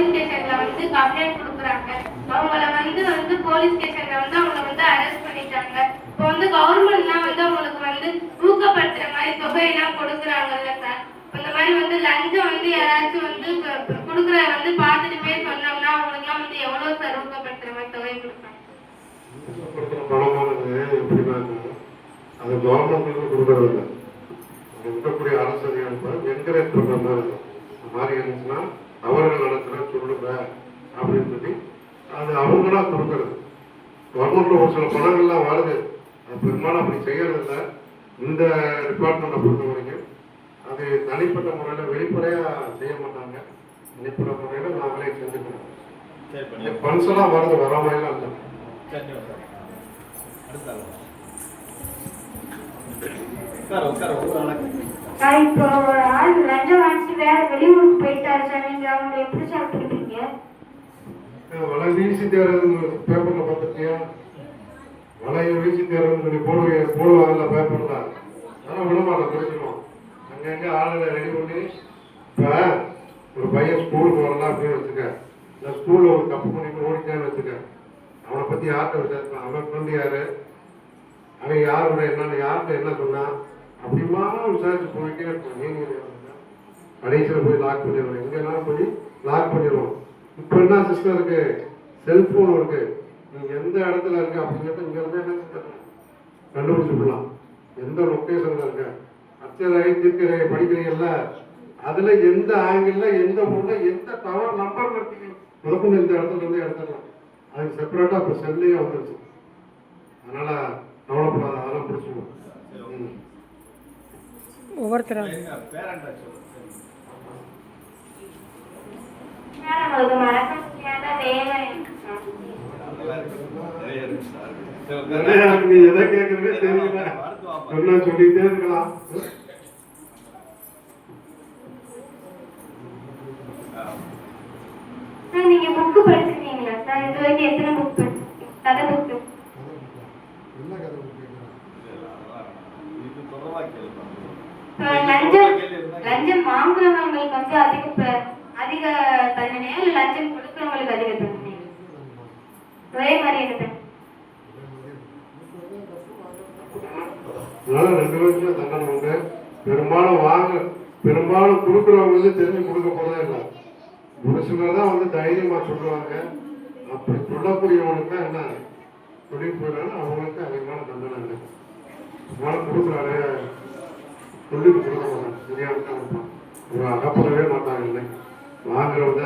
Police ஸ்டேஷன்ல வந்து complaint கொடுக்குறாங்க. அவங்கள வந்து வந்து போலீஸ் ஸ்டேஷன்ல வந்து அவங்கள வந்து அரெஸ்ட் பண்ணிட்டாங்க. இப்போ வந்து கவர்மெண்ட்லாம் வந்து அவங்களுக்கு வந்து ஊக்கப்படுத்துற மாதிரி தொகையெல்லாம் கொடுக்குறாங்கல்ல சார் இந்த மாதிரி வந்து லஞ்சம் வந்து யாராச்சும் வந்து க- கொடுக்குற வந்து பார்த்துட்டு போய் சொன்னோம்னா அவங்களுக்குலாம் வந்து எவ்வளவு சார் ஊக்கப்படுத்துற மாதிரி தொகை கொடுப்பாங்க? அது கவர்மெண்ட்டுக்கு கொடுக்கறது அது இருக்கக்கூடிய அரசு அதிகாரிகள் என்கரேஜ் பண்ற மாதிரி இருக்கும். மாதிரி இருந்துச்சுன்னா அவர்கள் நடத்துற சொல்லுங்க அப்படின்னு சொல்லி அது அவங்களா கொடுக்கறது. கவர்மெண்ட்ல ஒரு சில பணங்கள்லாம் வருது. அது பெரும்பாலும் அப்படி செய்யறது இல்லை இந்த டிபார்ட்மெண்ட்டை பொறுத்த வரைக்கும் அது தனிப்பட்ட முறையில் வெளிப்படையா செய்ய மாட்டாங்க. தனிப்பட்ட முறையில் நாங்களே செஞ்சுக்கிறோம். ஃபண்ட்ஸ் எல்லாம் வருது வராமையெல்லாம் இல்லை சரி சார் அடுத்த ஆள். உட்கார உட்கார ஒரு வணக்கம் சார் இப்போ ஒரு ஆள் லஞ்சம் வாங்கிட்டு வேற வெளியூருக்கு போயிட்டாரு சார் நீங்க அவங்க எப்படி சார் பிடிப்பீங்க? வலை வீசி தேர்றது பேப்பர்ல பார்த்துருக்கியா? வலையை வீசி தேர்றதுன்னு சொல்லி போடுவீங்க போடுவாங்கல்ல பேப்பர்ல அதெல்லாம் விடமாட்டோம் பிடிச்சிருவோம். அங்கங்க ஆளுகளை ரெடி பண்ணி இப்போ ஒரு பையன் ஸ்கூலுக்கு வரலாம் அப்படின்னு வச்சுக்க இல்லை ஸ்கூலில் ஒரு தப்பு பண்ணிட்டு ஓடிட்டான்னு வச்சுக்க அவனை பற்றி யார்கிட்ட விசாரிக்கலாம் அவன் ஃப்ரெண்டு யார்? அவன் யாரோட என்னன்னு யார்கிட்ட என்ன சொன்னான்? அப்படிமா விசாரிச்சு போயிட்டே இருப்பான். நீங்க கடைசியில் போய் லாக் பண்ணிடுவோம் எங்கெல்லாம் போய் லாக் பண்ணிடுவோம் இப்போ என்ன சிஸ்டம் இருக்கு? செல்போன் இருக்கு. நீங்க எந்த இடத்துல இருக்கு அப்படிங்கிறத இங்க இருந்து என்ன செஞ்சிடலாம் கண்டுபிடிச்சிடலாம் எந்த லொக்கேஷன்ல இருக்க? அச்சரை தீர்க்கரை படிக்கிறீங்கல்ல அதுல எந்த ஆங்கிள் எந்த ஊர்ல எந்த டவர் நம்பர் இருக்கீங்க முதற்கொண்டு இந்த இடத்துல இருந்து எடுத்துடலாம். அதுக்கு செப்பரேட்டா இப்போ செல்லையே வந்துருச்சு. அதனால கவலைப்படாத அதெல்லாம் பிடிச்சிடுவோம். ஒவ்வொருத்தரும் எங்க பேரண்டா சொல்லு சரி. சார் உங்களுக்கு மறக்க முடியாத வேலை. நீ எதை கேட்கறதே தெரியல. சொல்லிட்டே இருக்கலாம். நீங்க புக்கு படிச்சிருக்கீங்களா? சார் இது வரைக்கும் எத்தனை புக் படிச்சிருக்கீங்க கதை லஞ்சம் லஞ்சம் வாங்குறவங்களுக்கு வந்து அதிக தண்டனையா லஞ்சம் கொடுக்குறவங்களுக்கு அதிக தண்டனை ஒரே மாதிரி தண்டனை அதனால ரெண்டு பேருக்குமே தண்டனை உண்டு. பெரும்பாலும் வாங்க பெரும்பாலும் கொடுக்குறவங்க வந்து தெரிஞ்சு கொடுக்க போறதே இல்லை. ஒரு சிலர் தான் வந்து தைரியமா சொல்லுவாங்க. அப்படி சொல்லக்கூடியவனுக்கு தான் என்ன? சொல்லி போயிடறாங்க அவங்களுக்கு அதிகமான தண்டனை இல்லை அதனால கொடுக்குறாரு சொல்லி கொடுக்க மாட்டாங்க தெரியாமல் தான் இருப்பான். அகப்படவே மாட்டாங்க இல்லை महाविरोध